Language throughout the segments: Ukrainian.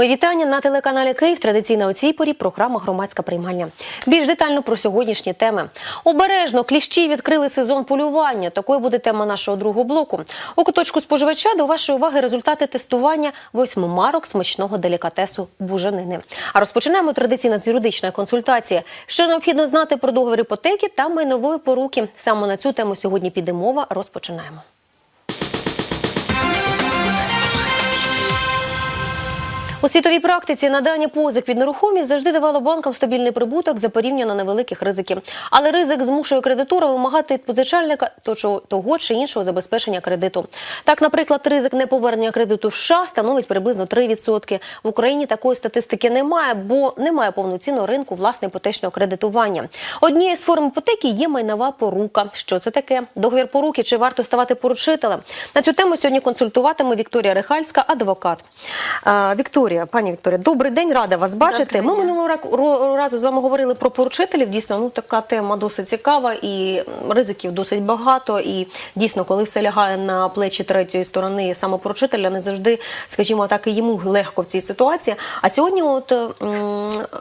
Мої вітання на телеканалі Київ. Традиційно у цій порі програма Громадська приймальня. Більш детально про сьогоднішні теми. Обережно кліщі відкрили сезон полювання. Такою буде тема нашого другого блоку. У куточку споживача до вашої уваги результати тестування восьми марок смачного делікатесу буженини. А розпочинаємо традиційно з юридичної консультації. Що необхідно знати про договір іпотеки та майнової поруки. Саме на цю тему сьогодні піде мова. Розпочинаємо. У світовій практиці надання позик під нерухомість завжди давало банкам стабільний прибуток за порівняно невеликих ризиків. Але ризик змушує кредитора вимагати від позичальника то- того чи іншого забезпечення кредиту. Так, наприклад, ризик неповернення кредиту в США становить приблизно 3%. В Україні такої статистики немає, бо немає повноцінного ринку власне іпотечного кредитування. Однією з форм іпотеки є майнова порука. Що це таке? Договір поруки чи варто ставати поручителем? На цю тему сьогодні консультуватиме Вікторія Рихальська, адвокат. Е, Вікторія, пані Вікторія, добрий день, рада вас бачити. Ми минулого ра- разу з вами говорили про поручителів. Дійсно, ну така тема досить цікава і ризиків досить багато. І дійсно, коли все лягає на плечі третьої сторони саме поручителя, не завжди, скажімо так, і йому легко в цій ситуації. А сьогодні, от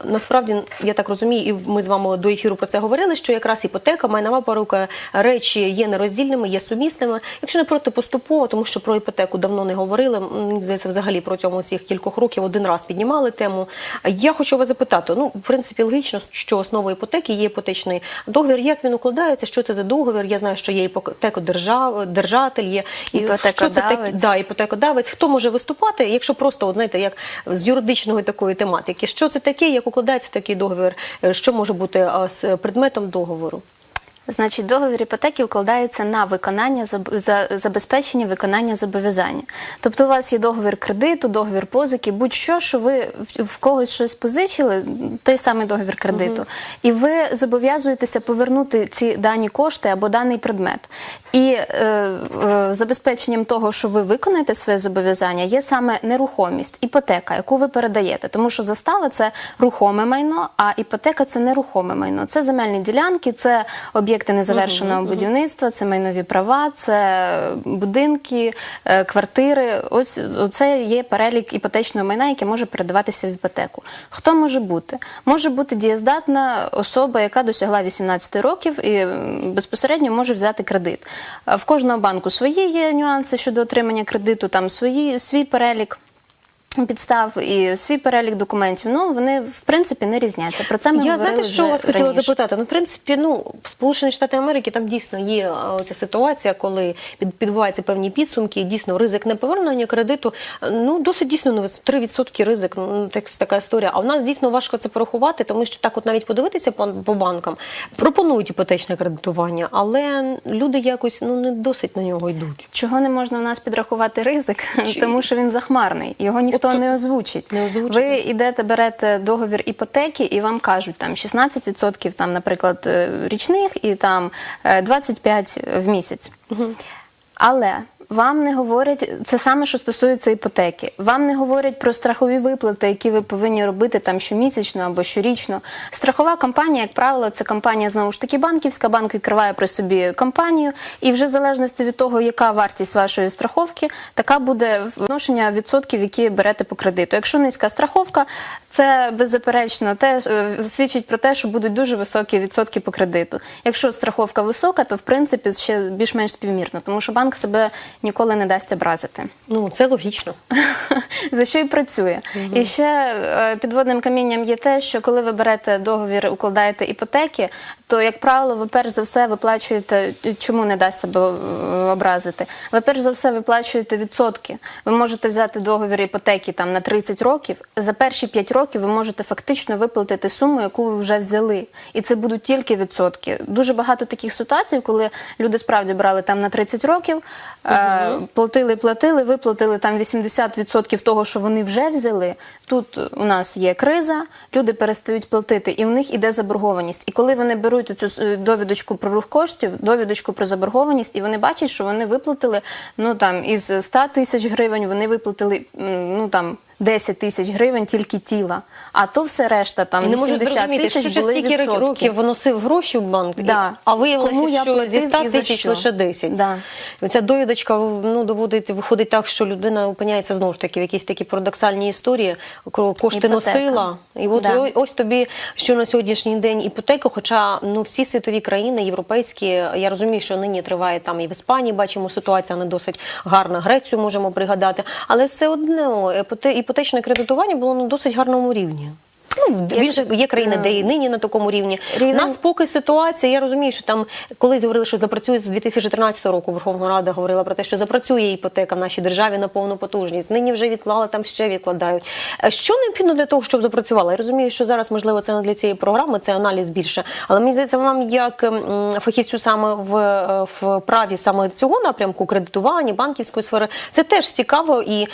насправді, я так розумію, і ми з вами до ефіру про це говорили, що якраз іпотека, майнова порука, речі є нероздільними, є сумісними. Якщо не проти поступово, тому що про іпотеку давно не говорили. здається, взагалі протягом цих кількох років один раз піднімали тему. Я хочу вас запитати: ну, в принципі, логічно, що основою іпотеки є іпотечний договір. Як він укладається? Що це за договір? Я знаю, що є іпотекодержав, держатель, є і Іпотекодавець. що це таке? Да, іпотекодавець. Хто може виступати, якщо просто от, знаєте, як з юридичної такої тематики? Що це таке? Як укладається такий договір? Е, Що може бути предметом договору? Значить, договір іпотеки укладається на виконання забезпечення виконання зобов'язання. Тобто, у вас є договір кредиту, договір позики, будь-що, що ви в, когось щось позичили, той самий договір кредиту, і ви зобов'язуєтеся повернути ці дані кошти або даний предмет. І е, е, забезпеченням того, що ви виконаєте своє зобов'язання, є саме нерухомість, іпотека, яку ви передаєте. Тому що застава це рухоме майно, а іпотека це нерухоме майно. Це земельні ділянки, це об'єкти незавершеного будівництва, це майнові права, це будинки, е, квартири. Ось це є перелік іпотечного майна, яке може передаватися в іпотеку. Хто може бути? Може бути дієздатна особа, яка досягла 18 років і безпосередньо може взяти кредит. В кожного банку свої є нюанси щодо отримання кредиту, там свої свій перелік. Підстав і свій перелік документів, ну вони в принципі не різняться. Про це ми я знаєте, що вас хотіла раніше. запитати. Ну, в принципі, ну Сполучені Штати Америки там дійсно є е, ця ситуація, коли під, підбуваються певні підсумки. Дійсно, ризик неповернення кредиту. е, Ну досить дійсно ну, 3% ризик. Ну так, така історія. А в нас дійсно важко це порахувати, тому що так, от навіть подивитися по, по банкам, пропонують іпотечне кредитування, але люди якось ну не досить на нього йдуть. Чого не можна в нас підрахувати ризик? Тому що він захмарний, його ніхто От то- не озвучить. не озвучить. Ви йдете, берете договір іпотеки, і вам кажуть там 16%, там, наприклад, е, річних і там е, 25% в місяць. Але вам не говорять це саме, що стосується іпотеки. Вам не говорять про страхові виплати, які ви повинні робити там щомісячно або щорічно. Страхова компанія, як правило, це компанія знову ж таки банківська. Банк відкриває при собі компанію, і вже в залежності від того, яка вартість вашої страховки, така буде відношення відсотків, які берете по кредиту. Якщо низька страховка, це беззаперечно те е, свідчить про те, що будуть дуже високі відсотки по кредиту. Якщо страховка висока, то в принципі ще більш-менш співмірно, тому що банк себе ніколи не дасть образити. Ну це логічно. За що і працює. І ще е, підводним камінням є те, що коли ви берете договір, укладаєте іпотеки, то, як правило, ви перш за все виплачуєте, чому не дасть себе образити? Ви перш за все виплачуєте відсотки. Ви можете взяти договір іпотеки там на 30 років. За перші 5 років ви можете фактично виплатити суму, яку ви вже взяли. І це будуть тільки відсотки. Дуже багато таких ситуацій, коли люди справді брали там на 30 років, е, платили, платили, виплатили там 80% того, що вони вже взяли. Тут у нас є криза, люди перестають платити, і в них іде заборгованість. І коли вони беруть цю е, довідочку про рух коштів, довідочку про заборгованість, і вони бачать, що вони виплатили ну там із 100 тисяч гривень, вони виплатили ну там. 10 тисяч гривень тільки тіла, а то все решта там І не можу 80 що тисяч були стільки відсотки. років вносив гроші в банк, і- а виявилося, Кому що зі 100 тисяч лише 10. Да. Ця довідочка ну, доводить, виходить так, що людина опиняється знову ж таки в якійсь такі парадоксальні історії, кошти Іпотека. носила. І от Да. ось тобі, що на сьогоднішній день іпотека, хоча ну, всі світові країни, європейські, я розумію, що нині триває там і в Іспанії, бачимо, ситуація не досить гарна, Грецію можемо пригадати, але все одно іпоте- іпотечне кредитування було на досить гарному рівні. Ну, він же є країни, де і нині на такому рівні. Рівень- нас поки ситуація, я розумію, що там колись говорили, що запрацює з 2013 року. Верховна Рада говорила про те, що запрацює іпотека в нашій державі на повну потужність. Нині вже відклали, там ще відкладають. Е, Що необхідно для того, щоб запрацювала? Я розумію, що зараз можливо це не для цієї програми, це аналіз більше. Але мені здається, вам як фахівцю саме в, е, в праві саме цього напрямку кредитування, банківської сфери, це теж цікаво і е,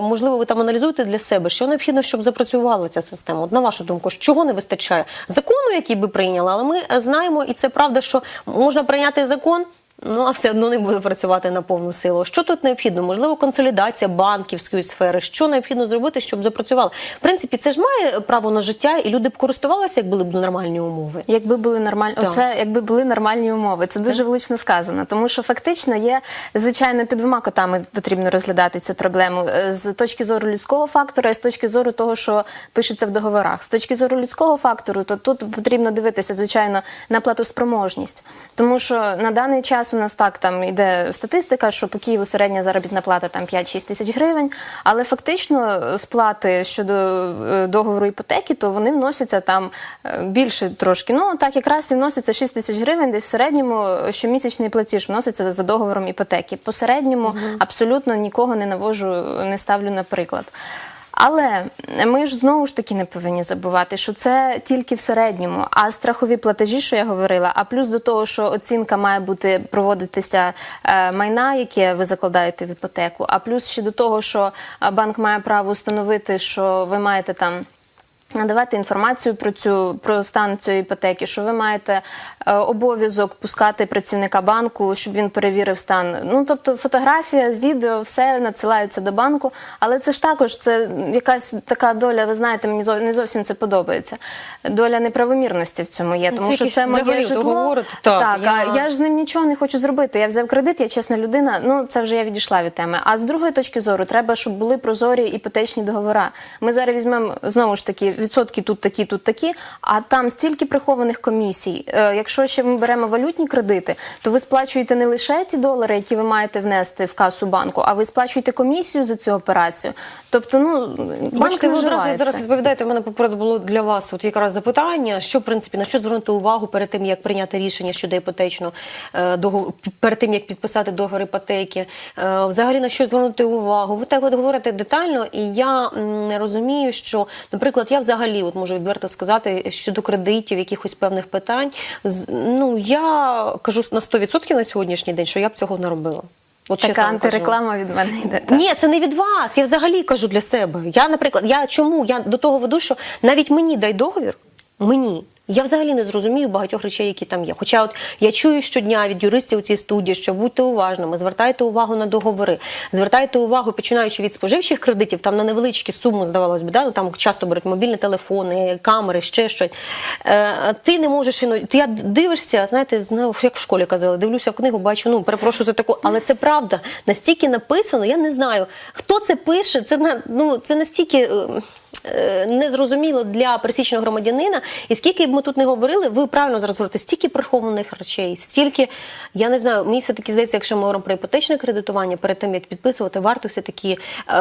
можливо ви там аналізуєте для себе, що необхідно, щоб запрацювала ця система. На вашу думку, чого не вистачає закону, який би прийняли, але ми е, знаємо, і це правда, що можна прийняти закон. Ну, а все одно не буде працювати на повну силу. Що тут необхідно? Можливо, консолідація банківської сфери. Що необхідно зробити, щоб запрацювало? В принципі, це ж має право на життя, і люди б користувалися, як були б нормальні умови. Якби були нормальні, оце якби були нормальні умови, це дуже влучно сказано. Тому що фактично є звичайно під двома котами потрібно розглядати цю проблему Е, з точки зору людського фактора і з точки зору того, що пишеться в договорах. З точки зору людського фактору, то тут потрібно дивитися звичайно на платоспроможність, тому що на даний час у нас так там іде статистика, що по Києву середня заробітна плата там 5-6 тисяч гривень, але фактично сплати щодо е, договору іпотеки, то вони вносяться там е, більше трошки. Ну так якраз і вноситься 6 тисяч гривень, десь в середньому е, щомісячний платіж вноситься за договором іпотеки. По середньому абсолютно нікого не навожу, не ставлю на приклад. Але ми ж знову ж таки не повинні забувати, що це тільки в середньому. А страхові платежі, що я говорила, а плюс до того, що оцінка має бути проводитися е, майна, яке ви закладаєте в іпотеку, а плюс ще до того, що е, банк має право встановити, що ви маєте там. Надавати інформацію про цю про стан цієї іпотеки, що ви маєте е, обов'язок пускати працівника банку, щоб він перевірив стан. Ну тобто фотографія, відео, все надсилається до банку. Але це ж також це якась така доля. Ви знаєте, мені зов- не зовсім це подобається. Доля неправомірності в цьому є, Ну, тому це що це моє житло. так, а я- я ж з ним нічого не хочу зробити. Я взяв кредит, я чесна людина. Ну це вже я відійшла від теми. А з другої точки зору, треба, щоб були прозорі іпотечні договори. Ми зараз візьмемо знову ж таки відсотки тут такі, тут такі, а там стільки прихованих комісій. Е, якщо ще ми беремо валютні кредити, то ви сплачуєте не лише ті долари, які ви маєте внести в касу банку, а ви сплачуєте комісію за цю операцію. Тобто, ну банк Бачите, ви одразу зараз відповідаєте. У мене попереду було для вас от якраз запитання, що в принципі на що звернути увагу перед тим, як прийняти рішення щодо іпотечного е, договору, перед тим як підписати договор іпотеки. Е, Взагалі на що звернути увагу? Ви так от говорите детально, і я розумію, що, наприклад, я взагалі от можу відверто сказати щодо кредитів, якихось певних питань. Ну я кажу на 100% на сьогоднішній день, що я б цього не робила. От чесно Така вам кажу. антиреклама від мене йде. так. Ні, це не від вас. Я взагалі кажу для себе. Я, наприклад, я чому? Я до того веду, що навіть мені дай договір, мені. Я взагалі не зрозумію багатьох речей, які там є. Хоча, от я чую щодня від юристів у цій студії, що будьте уважними, звертайте увагу на договори, звертайте увагу, починаючи від споживчих кредитів, там на невеличкі суми, здавалось би, да? ну, там часто беруть мобільні телефони, камери, ще щось. Е, ти не можеш іноді. Ти я дивишся, знаєте, як в школі казали, дивлюся в книгу, бачу, ну перепрошую за таку, але це правда. Настільки написано, я не знаю, хто це пише. Це ну це настільки. Е, е, Незрозуміло для пересічного громадянина, і скільки б ми тут не говорили, ви правильно зараз говорите, стільки прихованих речей, стільки я не знаю. Мені все таки здається, якщо ми говоримо про іпотечне кредитування, перед тим як підписувати, варто все таки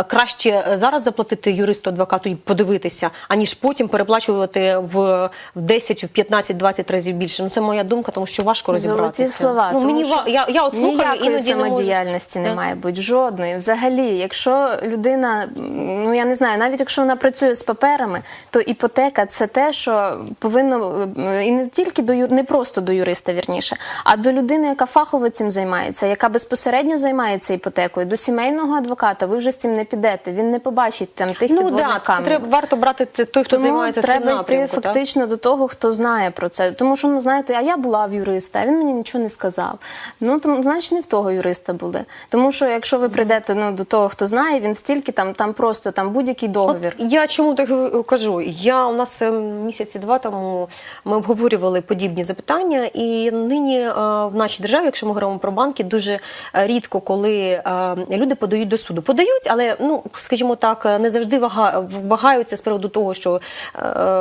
краще зараз заплатити юристу адвокату і подивитися, аніж потім переплачувати в, в 10, в 15, 20 разів більше. Ну це моя думка, тому що важко розібратися. Золоті слова. Ну мені що я, я от слухаю ніякої іноді не можу. самодіяльності не Так. має бути жодної. Взагалі, якщо людина, ну я не знаю, навіть якщо вона працює з паперами, то іпотека це те, що повинно е, і не тільки до не просто до юриста, вірніше, а до людини, яка фахово цим займається, яка безпосередньо займається іпотекою, до сімейного адвоката. Ви вже з цим не підете. Він не побачить там тих Ну підводних да, це треба варто брати той, хто Тому займається цим треба йти напрямку. так? фактично до того, хто знає про це. Тому що, ну знаєте, а я була в юриста, а він мені нічого не сказав. Ну тому, значить, не в того юриста були. Тому що якщо ви прийдете ну, до того, хто знає, він стільки там, там просто там будь-який договір. От я чому так е, кажу? Я у нас е, місяці два тому ми обговорювали подібні запитання, і нині е, в нашій державі, якщо ми говоримо про банки, дуже рідко, коли е, люди подають до суду. Подають, але ну скажімо так, не завжди вага, вагаються з приводу того, що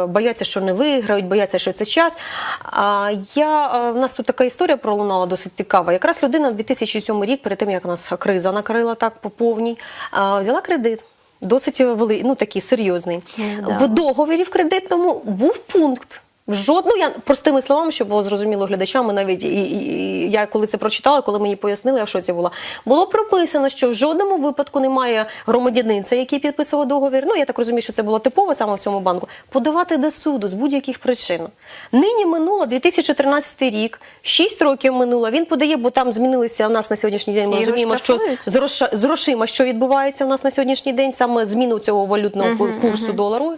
бояться, що не виграють, бояться, що це час. А я в нас тут така історія пролунала досить цікава. Якраз людина 2007 рік, перед тим як нас криза накрила так по повній, взяла кредит. Досить великий, ну такий серйозний. Невдало. В договорі в кредитному був пункт. Жодну я простими словами, щоб було зрозуміло глядачами, навіть і, і, і я коли це прочитала, коли мені пояснили, я в шоці була. Було прописано, що в жодному випадку немає громадянинця, який підписував договір. Ну я так розумію, що це було типово саме в цьому банку. Подавати до суду з будь-яких причин. Нині минуло 2013 рік, 6 років минуло. Він подає, бо там змінилися в нас на сьогоднішній день. Ми І розуміємо, що з грошима, що відбувається у нас на сьогоднішній день, саме зміну цього валютного кур- курсу долару.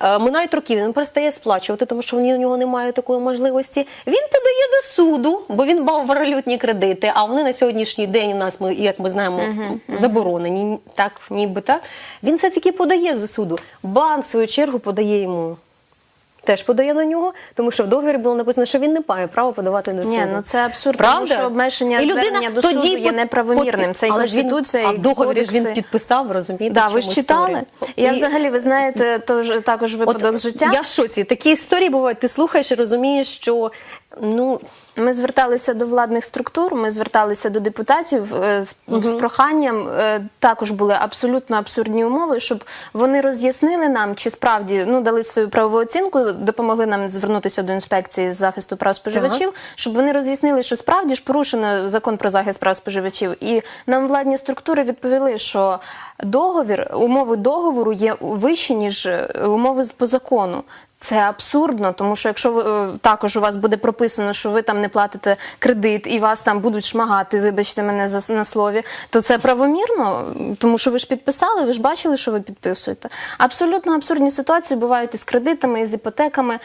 Е, Минають роки, він перестає сплачувати, тому що в нього немає такої можливості. Він подає до суду, бо він мав валютні кредити. А вони на сьогоднішній день у нас, ми, як ми знаємо, заборонені. Так, ніби так. Він все таки подає до суду. Банк в свою чергу подає йому. Теж подає на нього, тому що в договорі було написано, що він не має права подавати до суду. Ні, ну це абсурд, Правда? тому що обмеження І людина звернення до тоді суду є неправомірним. Це і але конституція, він- а і в договорі ж він підписав, розумієте? Да, ви ж читали? історія? Я І- взагалі, ви знаєте, тож, також випадок От, життя. Я в шоці. Такі історії бувають. Ти слухаєш і розумієш, що ну Ми зверталися до владних структур, ми зверталися до депутатів е, з, з проханням. е, Також були абсолютно абсурдні умови, щоб вони роз'яснили нам, чи справді ну дали свою правову оцінку, допомогли нам звернутися до інспекції з захисту прав споживачів, щоб вони роз'яснили, що справді ж порушено закон про захист прав споживачів. І нам владні структури відповіли, що договір, умови договору є вищі ніж е, умови по закону. Це абсурдно, тому що якщо ви е, також у вас буде прописано, що ви там не платите кредит і вас там будуть шмагати, вибачте мене за на слові, то це правомірно, тому що ви ж підписали, ви ж бачили, що ви підписуєте. Абсолютно абсурдні ситуації бувають із кредитами, і з іпотеками.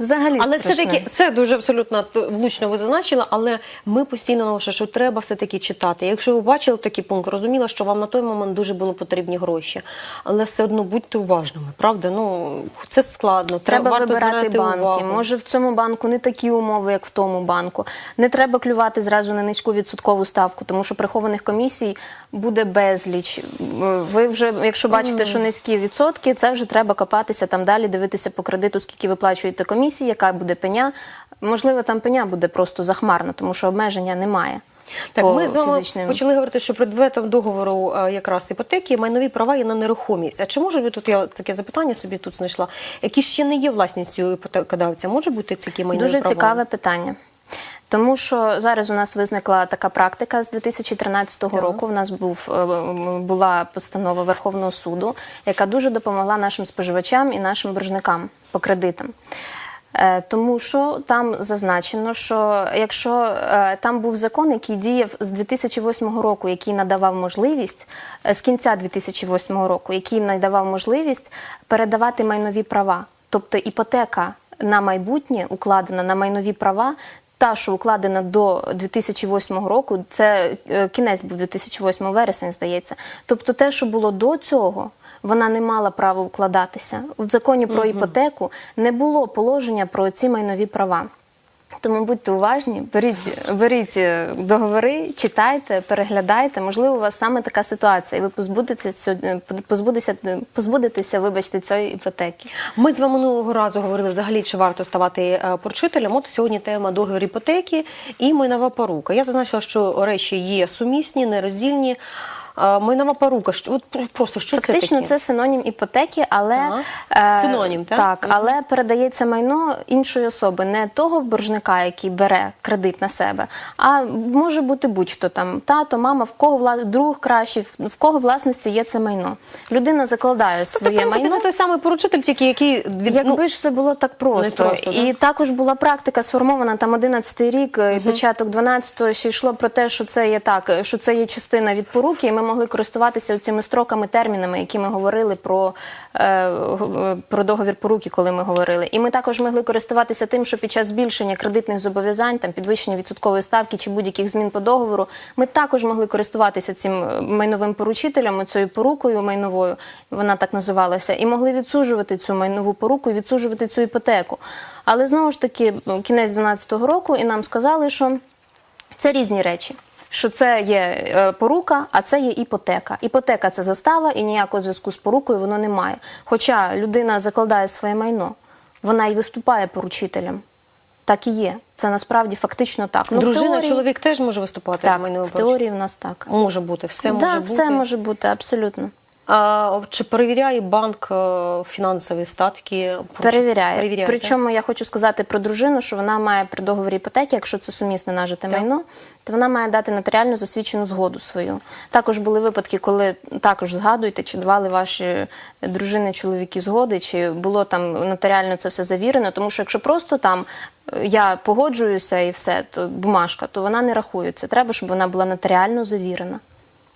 Взагалі але страшне. все таки це дуже абсолютно влучно ви зазначили. Але ми постійно наголошуємо, що треба все таки читати. Якщо ви бачили такий пункт, розуміла, що вам на той момент дуже було потрібні гроші, але все одно будьте уважними. Правда, ну це складно. Треба варто вибирати банки. увагу. Може, в цьому банку не такі умови, як в тому банку. Не треба клювати зразу на низьку відсоткову ставку, тому що прихованих комісій буде безліч. Ви вже, якщо бачите, що низькі відсотки, це вже треба копатися там далі, дивитися по кредиту, скільки виплачуєте комісії, яка буде пеня. Можливо, там пеня буде просто захмарна, тому що обмеження немає. Так, по ми з вами фізичним. почали говорити, що предметом договору е, якраз іпотеки майнові права є на нерухомість. А чи може бути тут я таке запитання собі тут знайшла, які ще не є власністю іпотекодавця? Може бути такі майнові Дуже права? цікаве питання. Тому що зараз у нас виникла така практика з 2013 року. У нас був е, була постанова Верховного суду, яка дуже допомогла нашим споживачам і нашим боржникам по кредитам. Е, Тому що там зазначено, що якщо е, там був закон, який діяв з 2008 року, який надавав можливість е, з кінця 2008 року, який надавав можливість передавати майнові права, тобто іпотека на майбутнє укладена на майнові права. Та, що укладена до 2008 року, це кінець був 2008 вересень, здається. Тобто, те, що було до цього, вона не мала права укладатися. У законі про іпотеку не було положення про ці майнові права. Тому будьте уважні, беріть, беріть е, договори, читайте, переглядайте. Можливо, у вас саме така ситуація, і ви позбудетеся, цього- позбудетеся, позбудетеся, вибачте, цієї іпотеки. Ми з вами минулого разу говорили взагалі, чи варто ставати е, поручителем. От сьогодні тема договір іпотеки і майнова порука. Я зазначила, що речі є сумісні, нероздільні. Майнова порука. Що, от просто що Фактично, це таке? це синонім іпотеки, але Так. Синонім, так? так, але передається майно іншої особи, не того боржника, який бере кредит на себе, а може бути будь-хто там тато, мама, в кого вла... друг кращий, в- кого власності є це майно. Людина закладає Тобто, в своє принципі, майно. це той самий поручитель, тільки який від, Якби ну, ж все було так просто. просто, і також була практика сформована там 11-й рік е, і початок 12-го, ще йшло про те, що це є так, що це є частина від поруки, і ми могли користуватися цими строками, термінами, які ми говорили про, е, про договір поруки, коли ми говорили. І ми також могли користуватися тим, що під час збільшення кредитних зобов'язань, там підвищення відсоткової ставки чи будь-яких змін по договору, ми також могли користуватися цим е, майновим поручителем, цією порукою майновою, вона так називалася, і могли відсуджувати цю майнову поруку відсуджувати цю іпотеку. Але знову ж таки, ну, кінець 12-го року, і нам сказали, що це різні речі. Що це є е, порука, а це є іпотека. Іпотека це застава, і ніякого зв'язку з порукою воно не має. Хоча людина закладає своє майно, вона і виступає поручителем. Так і є. Це насправді фактично так. Ну, в дружина, теорії- чоловік теж може виступати так, в теорії в нас так. Може бути, все може бути. бути. все може бути, абсолютно. Чи перевіряє банк е, фінансові статки? Перевіряє. Перевіряє Причому я хочу сказати про дружину, що вона має при договорі іпотеки, якщо це сумісне нажите майно, то вона має дати нотаріально засвідчену згоду свою. Також були випадки, коли також згадуйте, чи давали ваші дружини, чоловіки згоди, чи було там нотаріально це все завірено. Тому що якщо просто там е, я погоджуюся і все, то бумажка, то вона не рахується. Треба, щоб вона була нотаріально завірена.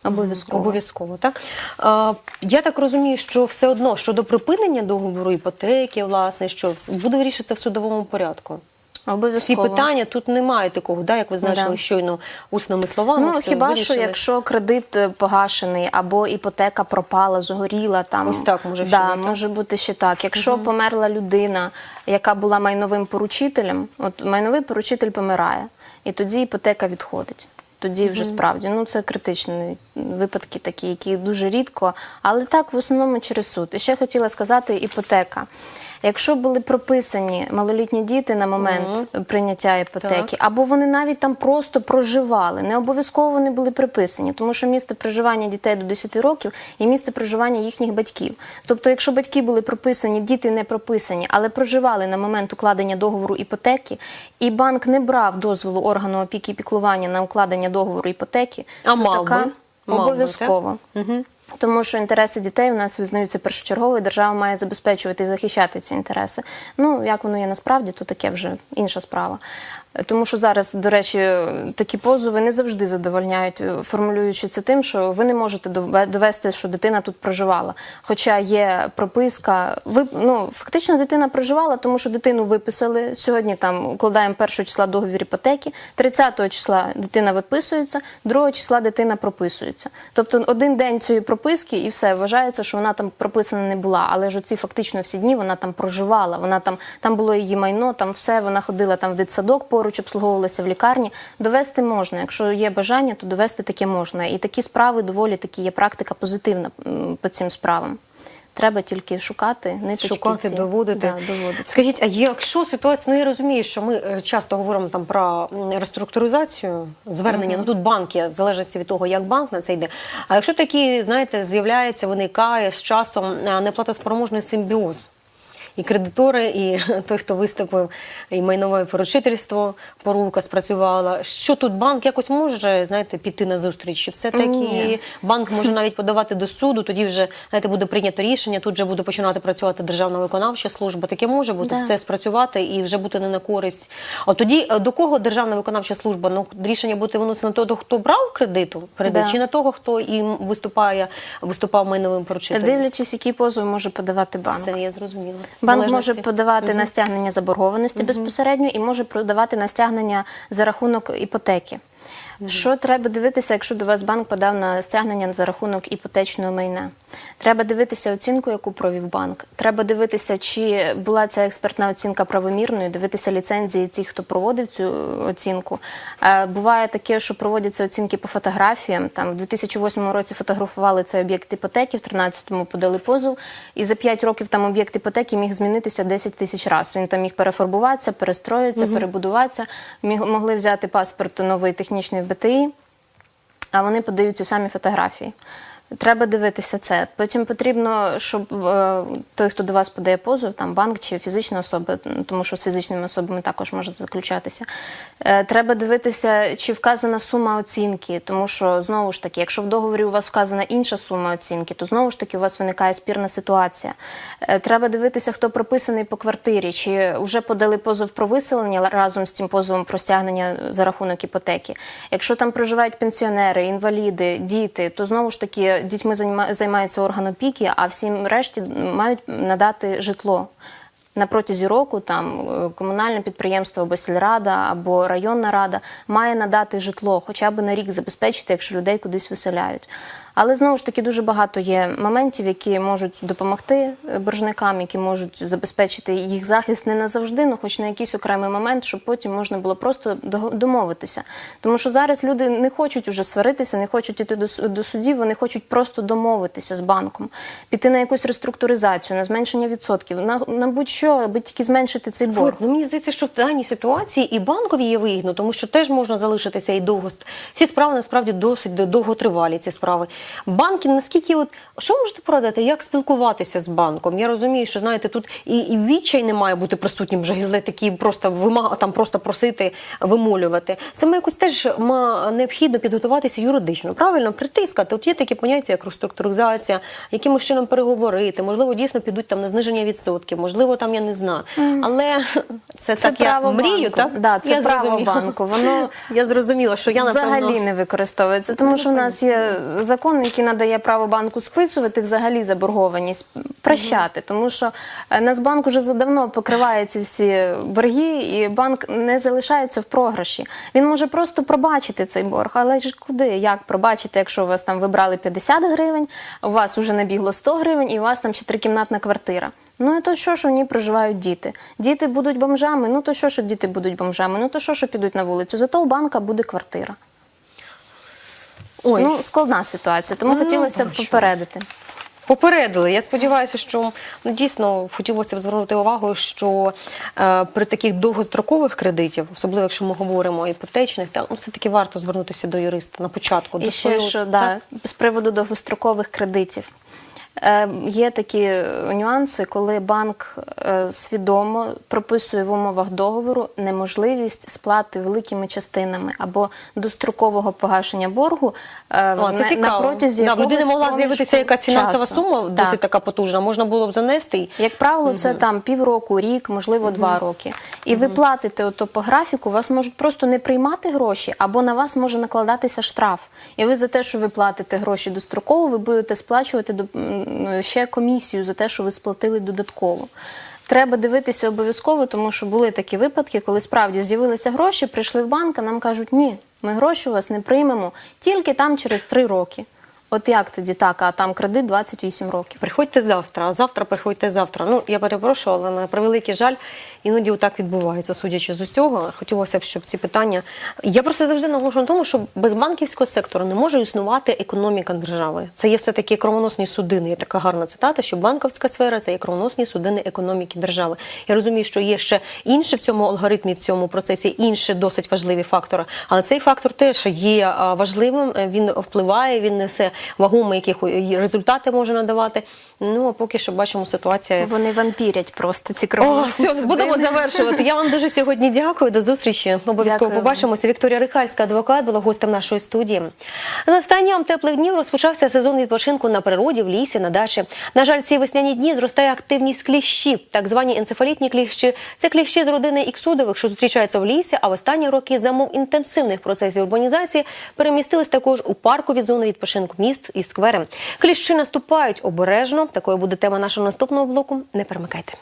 Обов'язково. Обов'язково, так? А, я так розумію, що все одно щодо припинення договору іпотеки, власне, що буде вирішитися в судовому порядку. Всі Обов'язково. питання тут немає такого, да, як ви зазначили Да. щойно усними словами. Ну все хіба що вирішили. якщо кредит е, погашений або іпотека пропала, згоріла там Ось так може ще да, бути, може бути ще так. Якщо померла людина, яка була майновим поручителем, от майновий поручитель помирає, і тоді іпотека відходить. Тоді вже справді ну це критичні випадки, такі, які дуже рідко, але так в основному через суд. І ще хотіла сказати іпотека. Якщо були прописані малолітні діти на момент прийняття іпотеки, або вони навіть там просто проживали, не обов'язково вони були приписані, тому що місце проживання дітей до 10 років і місце проживання їхніх батьків. Тобто, якщо батьки були прописані, діти не прописані, але проживали на момент укладення договору іпотеки, і банк не брав дозволу органу опіки і піклування на укладення договору іпотеки, А то мав така би? Мав би, обов'язково. Тому що інтереси дітей у нас визнаються першочергово, і держава має забезпечувати і захищати ці інтереси. Ну як воно є насправді, то таке вже інша справа. Тому що зараз, до речі, такі позови не завжди задовольняють, е, формулюючи це тим, що ви не можете довести, що дитина тут проживала. Хоча є прописка, ви ну фактично дитина проживала, тому що дитину виписали. Сьогодні там укладаємо 1 числа договір іпотеки, 30 числа дитина виписується, 2 числа дитина прописується. Тобто один день цієї прописки і все вважається, що вона там прописана не була. Але ж оці фактично всі дні вона там проживала. Вона там там було її майно, там все. Вона ходила там в дитсадок поруч, обслуговувалася в лікарні. Довести можна. Якщо є бажання, то довести таке можна. І такі справи доволі такі є практика позитивна по цим справам. Треба тільки шукати, ниточки Шукати, ці. доводити. Да, доводити. Скажіть, а якщо ситуація, ну я розумію, що ми е, часто говоримо там про реструктуризацію звернення, ну тут банки, в залежності від того, як банк на це йде. А якщо такі, знаєте, з'являється, виникає з часом е, неплатоспроможний симбіоз. І кредитори, і той, хто виступив, і майнове поручительство, порука спрацювала. Що тут банк якось може знаєте, піти на зустріч? Чи все таки банк може навіть подавати до суду? Тоді вже знаєте, буде прийнято рішення. Тут вже буде починати працювати державна виконавча служба. Таке може бути Да. все спрацювати і вже бути не на користь. А тоді е, до кого державна виконавча служба? Ну рішення буде виносено на того, хто брав кредиту, кредит, Да. чи на того, хто їм виступає, виступав майновим поручителем? Дивлячись, який позов може подавати банк. Це я зрозуміла. Банк може подавати на стягнення заборгованості безпосередньо і може подавати на стягнення за рахунок іпотеки. Що треба дивитися, якщо до вас банк подав на стягнення за рахунок іпотечного майна? Треба дивитися оцінку, яку провів банк. Треба дивитися, чи була ця експертна оцінка правомірною, дивитися ліцензії тих, хто проводив цю оцінку. Е, Буває таке, що проводяться оцінки по фотографіям. Там в 2008 році фотографували цей об'єкт іпотеки, в 2013-му подали позов, і за 5 років там об'єкт іпотеки міг змінитися 10 тисяч разів. Він там міг перефарбуватися, перестроїтися, перебудуватися. Міг могли взяти паспорт новий технічний в БТІ. а вони подають ці самі фотографії. Треба дивитися це. Потім потрібно, щоб е, той, хто до вас подає позов, там банк чи фізична особа, тому що з фізичними особами також може заключатися. Е, треба дивитися, чи вказана сума оцінки, тому що знову ж таки, якщо в договорі у вас вказана інша сума оцінки, то знову ж таки у вас виникає спірна ситуація. Е, треба дивитися, хто прописаний по квартирі, чи вже подали позов про виселення разом з цим позовом про стягнення за рахунок іпотеки. Якщо там проживають пенсіонери, інваліди, діти, то знову ж таки дітьми займається орган опіки, а всім решті мають надати житло. На протязі року там е, комунальне підприємство або сільрада, або районна рада має надати житло, хоча б на рік забезпечити, якщо людей кудись виселяють. Але знову ж таки дуже багато є моментів, які можуть допомогти е, боржникам, які можуть забезпечити їх захист не назавжди, ну хоч на якийсь окремий момент, щоб потім можна було просто до- домовитися. Тому що зараз люди не хочуть уже сваритися, не хочуть іти до, судів, вони хочуть просто домовитися з банком, піти на якусь реструктуризацію, на зменшення відсотків, на, на будь-що, аби тільки зменшити цей борг. От, ну мені здається, що в даній ситуації і банкові є вигідно, тому що теж можна залишитися і довго. Ці справи насправді досить до- довготривалі. Ці справи. Банки наскільки, от що можете порадити, як спілкуватися з банком? Я розумію, що знаєте, тут і, і відчай не має бути присутнім, вже такі просто вимага там просто просити, вимолювати. Це ми якось теж ма, необхідно підготуватися юридично. Правильно притискати. От є такі поняття, як реструктуризація, якимось чином переговорити. Можливо, дійсно підуть там на зниження відсотків, можливо, там я не знаю. Але це, Це так я мрію, банку. так? Да, це я право зрозуміла. банку. Воно я зрозуміла, що я напевно... взагалі не використовується, тому що в нас є закон, який надає право банку списувати взагалі заборгованість, прощати, тому що е, Нацбанк уже задавно покриває ці всі борги, і банк не залишається в програші. Він може просто пробачити цей борг, але ж куди? Як пробачити, якщо у вас там вибрали 50 гривень, у вас вже набігло 100 гривень, і у вас там чотирикімнатна квартира. Ну і то що ж у ній проживають діти? Діти будуть бомжами. Ну то що що діти будуть бомжами? Ну то що що підуть на вулицю? Зато у банка буде квартира. Ой, Ну, складна ситуація, тому Ну, хотілося б бачу. попередити. Попередили. Я сподіваюся, що ну дійсно хотілося б звернути увагу, що е, при таких довгострокових кредитів, особливо якщо ми говоримо іпотечних, та ну все таки варто звернутися до юриста на початку. до І ще свого- що да, з приводу довгострокових кредитів. Е, є такі е, нюанси, коли банк е, свідомо прописує в умовах договору неможливість сплати великими частинами або дострокового погашення боргу А, на, це на протязі да, в людини могла з'явитися якась фінансова часу. сума Так. досить така потужна. Можна було б занести. Як правило, це там півроку, рік, можливо, два роки. І ви платите ото по графіку, вас можуть просто не приймати гроші, або на вас може накладатися штраф. І ви за те, що ви платите гроші достроково, ви будете сплачувати до- ще комісію за те, що ви сплатили додатково. Треба дивитися обов'язково, тому що були такі випадки, коли справді з'явилися гроші, прийшли в банк, а нам кажуть, ні, ми гроші у вас не приймемо тільки там через три роки. От як тоді так, а там кредит 28 років. Приходьте завтра, а завтра приходьте завтра. Ну я перепрошую, але на превеликий жаль, іноді так відбувається, судячи з усього. Хотілося б, щоб ці питання. Я просто завжди наголошую на тому, що без банківського сектору не може існувати економіка держави. Це є все таки кровоносні судини. Є така гарна цитата, що банківська сфера це є кровоносні судини економіки держави. Я розумію, що є ще інші в цьому алгоритмі, в цьому процесі інші досить важливі фактори. Але цей фактор теж є важливим. Він впливає, він несе вагомі яких результати може надавати. Ну а поки що бачимо ситуація. Вони вампірять просто ці О, все, будемо завершувати. Я вам дуже сьогодні дякую. До зустрічі. Обов'язково побачимося. Вікторія Рихальська, адвокат, була гостем нашої студії. З настанням теплих днів розпочався сезон відпочинку на природі, в лісі, на дачі. На жаль, ці весняні дні зростає активність кліщів, так звані енцефалітні кліщі. Це кліщі з родини іксудових, що зустрічаються в лісі, а в останні роки за мов інтенсивних процесів урбанізації перемістились також у паркові зони відпочинку міст і сквери. Кліщі наступають обережно. Такою буде тема нашого наступного блоку. Не перемикайте.